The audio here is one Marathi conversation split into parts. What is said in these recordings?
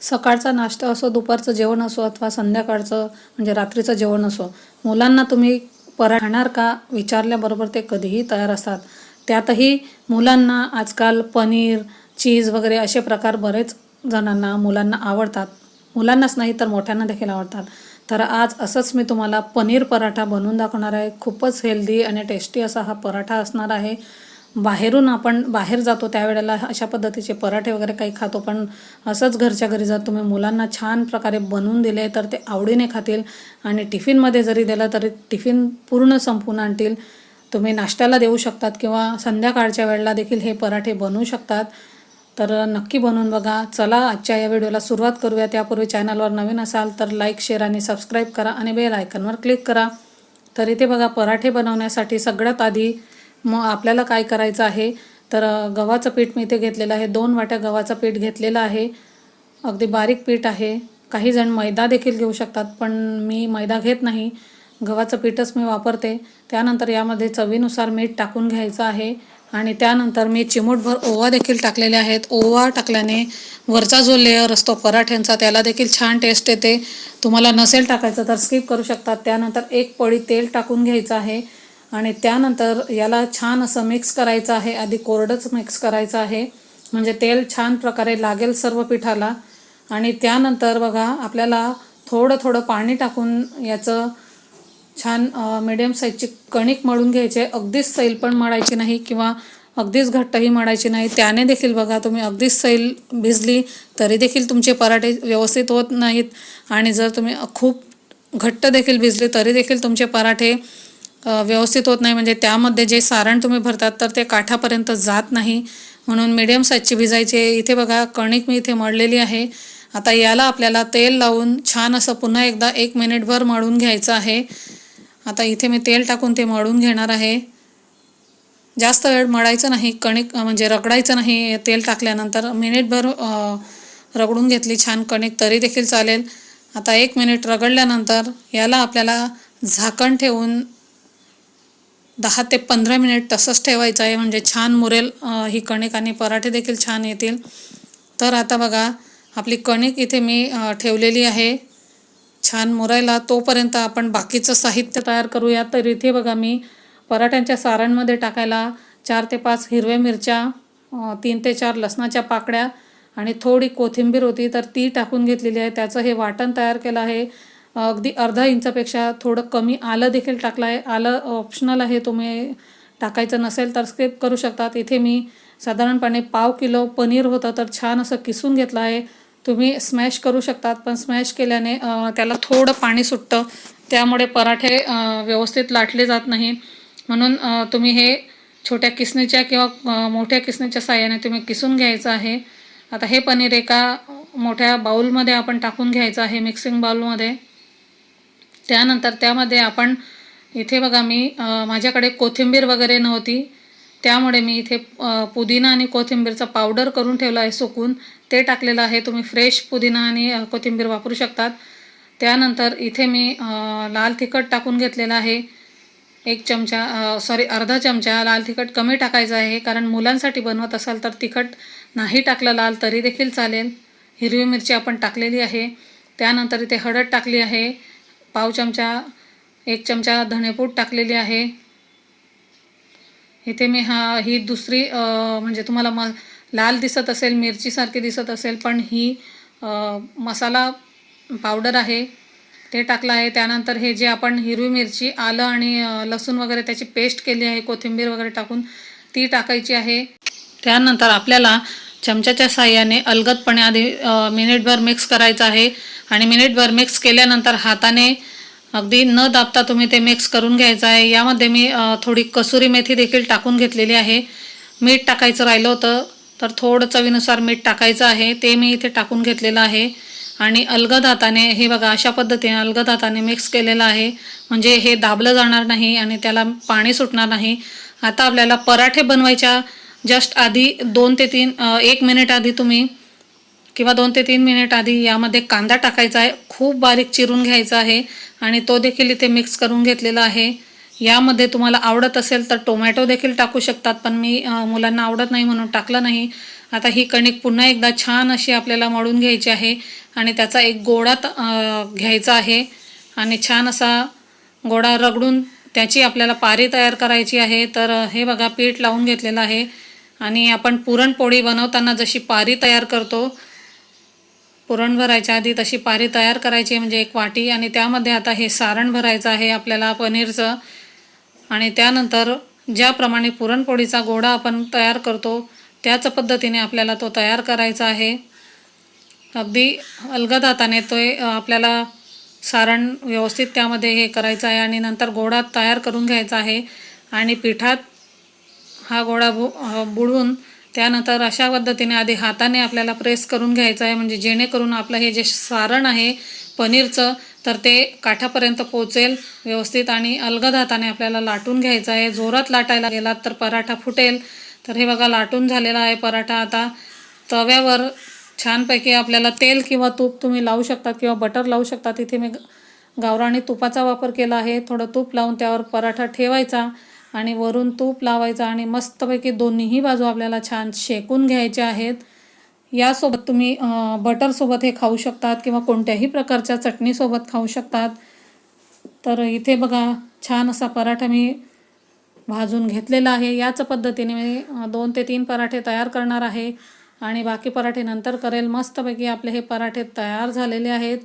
सकाळचा नाश्ता असो दुपारचं जेवण असो अथवा संध्याकाळचं म्हणजे रात्रीचं जेवण असो मुलांना तुम्ही परा खाणार का? विचारल्याबरोबर ते कधीही तयार असतात. त्यातही मुलांना आजकाल पनीर चीज वगैरे असे प्रकार बरेच जणांना मुलांना आवडतात. मुलांनाच नाही तर मोठ्यांना देखील आवडतात. तर आज असंच मी तुम्हाला पनीर पराठा बनवून दाखवणार आहे. खूपच हेल्दी आणि टेस्टी असा हा पराठा असणार आहे. बाहेरून आपण बाहेर जातो त्यावेळेला अशा पद्धतीचे पराठे वगैरे काही खातो पण असंच घरच्या घरी जर तुम्ही मुलांना छान प्रकारे बनवून दिले तर ते आवडीने खातील आणि टिफिनमध्ये जरी दिलं तरी टिफिन पूर्ण संपून आणतील. तुम्ही नाश्त्याला देऊ शकतात किंवा संध्याकाळच्या वेळेला देखील हे पराठे बनवू शकतात. तर नक्की बनवून बघा. चला आजच्या या व्हिडिओला सुरुवात करूया. त्यापूर्वी चॅनलवर नवीन असाल तर लाईक शेअर आणि सबस्क्राईब करा आणि बेल आयकनवर क्लिक करा. तर इथे बघा पराठे बनवण्यासाठी सगळ्यात आधी मग आपल्याला काय करायचं आहे? तर गव्हाचं पीठ मी इथे घेतलेलं आहे. दोन वाट्या गव्हाचं पीठ घेतलेलं आहे. अगदी बारीक पीठ आहे. काही जण मैदा देखील घेऊ शकतात पण मी मैदा घेत नाही. गव्हाचं पीठच मी वापरते. त्यानंतर यामध्ये चवीनुसार मीठ टाकून घ्यायचं आहे. आणि त्यानंतर मी चिमूटभर ओवा देखील टाकलेले आहेत. ओवा टाकल्याने वरचा जो लेअर असतो पराठ्यांचा त्याला देखील छान टेस्ट येते. तुम्हाला नसेल टाकायचं तर स्किप करू शकतात. त्यानंतर एक पळी तेल टाकून घ्यायचं आहे. आणि त्यानंतर याला छान असं मिक्स करायचं आहे. आधी कोरडंच मिक्स करायचं आहे. म्हणजे तेल छान प्रकारे लागेल सर्व पिठाला. आणि त्यानंतर बघा आपल्याला थोडं थोडं पाणी टाकून याचं छान मिडियम साईजची कणिक मळून घ्यायचे अगदीच सैल पण मळायची नाही किंवा अगदीच घट्टही मळायची नाही. त्याने देखील बघा तुम्ही अगदीच सैल भिजली तरी देखील तुमचे पराठे व्यवस्थित होत नाहीत. आणि जर तुम्ही खूप घट्ट देखील भिजले तरी देखील तुमचे पराठे व्यवस्थित होत नाही. म्हणजे त्यामध्ये जे सारण तुम्ही भरतात तर ते काठापर्यंत जात नाही. म्हणून मिडियम साईजची भिजायची इथे बघा कणिक मी इथे मळलेली आहे. आता याला आपल्याला तेल लावून छान असं पुन्हा एकदा एक मिनिटभर मळून घ्यायचं आहे. आता इथे मी तेल टाकून ते मळून घेणार आहे. जास्त वेळ मळायचं नाही. कणिक म्हणजे रगडायचं नाही तेल टाकल्यानंतर. मिनिटभर रगडून घेतली छान कणिक तरी देखील चालेल. आता एक मिनिट रगडल्यानंतर याला आपल्याला झाकण ठेवून दहा ते पंधरा मिनिट तसंच ठेवायचं आहे म्हणजे छान मुरेल ही कणिक आणि पराठे देखील छान येतील. तर आता बघा आपली कणिक इथे मी ठेवलेली आहे. छान मुरायला तोपर्यंत आपण बाकीचं साहित्य तयार करूया. तर इथे बघा मी पराठ्यांच्या सारांमध्ये टाकायला चार ते पाच हिरव्या मिरच्या तीन ते चार लसणाच्या पाकड्या आणि थोडी कोथिंबीर होती तर ती टाकून घेतलेली आहे. त्याचं हे वाटण तयार केलं आहे. अगदी अर्धा इंचापेक्षा थोडं कमी आलं देखील टाकलं आहे आलं ऑप्शनल आहे तुम्ही टाकायचं नसेल तर स्किप करू शकतात. इथे मी साधारणपणे पाव किलो पनीर होतं तर छान असं किसून घेतलं आहे तुम्ही स्मॅश करू शकतात पण स्मॅश केल्याने त्याला थोडं पाणी सुटतं. त्यामुळे पराठे व्यवस्थित लाटले जात नाही. म्हणून तुम्ही हे छोट्या किसणीच्या किंवा मोठ्या किसणीच्या साह्याने तुम्ही किसून घ्यायचं आहे. आता हे पनीर एका मोठ्या बाऊलमध्ये आपण टाकून घ्यायचं आहे मिक्सिंग बाऊलमध्ये त्यानंतर त्यामध्ये आपण इथे बघा मी माझ्याकडे कोथिंबीर वगैरे नव्हती. त्यामुळे मी इथे पुदिना आणि कोथिंबीरचा पावडर करून ठेवला आहे सुकून. ते टाकलेलं आहे. तुम्ही फ्रेश पुदिना आणि कोथिंबीर वापरू शकतात. त्यानंतर इथे मी लाल तिखट टाकून घेतलेलं आहे. एक चमचा सॉरी अर्धा चमचा लाल तिखट कमी टाकायचं आहे. कारण मुलांसाठी बनवत असाल तर तिखट नाही टाकलं लाल तरी देखील चालेल. हिरवी मिरची आपण टाकलेली आहे. त्यानंतर इथे हळद टाकली आहे. पाव चमचा एक चमचा धणेपूड टाकलेली आहे. इथे मी हा ही दुसरी म्हणजे तुम्हाला म लाल दिसत असेल मिरचीसारखी दिसत असेल पण ही आ, मसाला पावडर आहे. ते टाकलं आहे. त्यानंतर हे जे आपण हिरवी मिरची आलं आणि लसूण वगैरे त्याची पेस्ट केली आहे कोथिंबीर वगैरे टाकून ती टाकायची आहे. त्यानंतर आपल्याला चमच्याच्या साह्याने अलगदपणे आधी मिनिटभर मिक्स करायचं आहे. आणि मिनिटभर मिक्स केल्यानंतर हाताने अगदी न दाबता तुम्ही ते मिक्स करून घ्यायचं आहे यामध्ये मी थोडी कसुरी मेथी देखील टाकून घेतलेली आहे. मीठ टाकायचं राहिलं होतं तर थोडं चवीनुसार मीठ टाकायचं आहे. ते मी इथे टाकून घेतलेलं आहे. आणि अलगद हाताने हे बघा अशा पद्धतीने अलगद हाताने मिक्स केलेलं आहे. म्हणजे हे दाबलं जाणार नाही आणि त्याला पाणी सुटणार नाही. आता आपल्याला पराठे बनवायच्या जस्ट आधी दोन ते तीन एक मिनिट आधी तुम्ही किंवा दोन ते तीन मिनिट आधी यामध्ये कांदा टाकायचा आहे. खूप बारीक चिरून घ्यायचा आहे आणि तो देखील इथे मिक्स करून घेतलेला आहे. यामध्ये तुम्हाला आवडत असेल तर टोमॅटो देखील टाकू शकतात पण मी मुलांना आवडत नाही म्हणून टाकलं नाही. आता ही कणिक पुन्हा एकदा छान अशी आपल्याला मळून घ्यायची आहे आणि त्याचा एक गोळा त- घ्यायचा आहे आणि छान असा गोळा रगडून त्याची आपल्याला पारी तयार करायची आहे. तर हे बघा पीठ लावून घेतलेलं आहे आणि आपण पुरणपोळी बनवताना जशी पारी तयार करतो पुरण भरायच्या आधी तशी पारी तयार करायची आहे म्हणजे एक वाटी. आणि त्यामध्ये आता हे सारण भरायचं आहे आपल्याला पनीरचं. आणि त्यानंतर ज्याप्रमाणे पुरणपोळीचा गोडा आपण तयार करतो त्याच पद्धतीने आपल्याला तो तयार करायचा आहे. अगदी अलगद हाताने तो आपल्याला सारण व्यवस्थित त्यामध्ये हे करायचं आहे आणि नंतर गोडा तयार करून घ्यायचा आहे. आणि पिठात हा गोळा बु बुडवून त्यानंतर अशा पद्धतीने आधी हाताने आपल्याला प्रेस करून घ्यायचं आहे. म्हणजे जेणेकरून आपलं हे जे सारण आहे पनीरचं तर ते काठापर्यंत पोचेल व्यवस्थित आणि अलगद हाताने आपल्याला लाटून घ्यायचं आहे. जोरात लाटायला गेलात तर पराठा फुटेल. तर हे बघा लाटून झालेला आहे पराठा. आता तव्यावर छानपैकी आपल्याला तेल किंवा तूप तुम्ही लावू शकतात किंवा बटर लावू शकता. तिथे मी गावराणी तुपाचा वापर केला आहे. थोडं तूप लावून त्यावर पराठा ठेवायचा. आणि वरून तूप लावायचा आणि मस्तपैकी दोन्हीही बाजू आपल्याला छान शेकून घ्यायच्या आहेत. यासोबत तुम्ही बटरसोबत हे खाऊ शकतात किंवा कोणत्याही प्रकारच्या चटणीसोबत खाऊ शकतात. तर इथे बघा छान असा पराठा मी भाजून घेतलेला आहे. याच पद्धतीने मी दोन ते तीन पराठे तयार करणार आहे. आणि बाकी पराठे नंतर करेल. मस्तपैकी आपले हे पराठे तयार झालेले आहेत.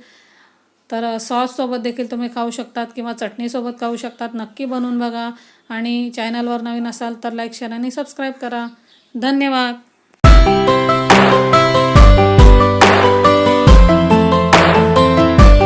तर सॉससोबत देखील तुम्ही खाऊ शकतात किंवा चटणीसोबत खाऊ शकतात. नक्की बनवून बघा. आणि चॅनलवर नवीन असाल तर लाईक शेअर आणि सबस्क्राईब करा. धन्यवाद.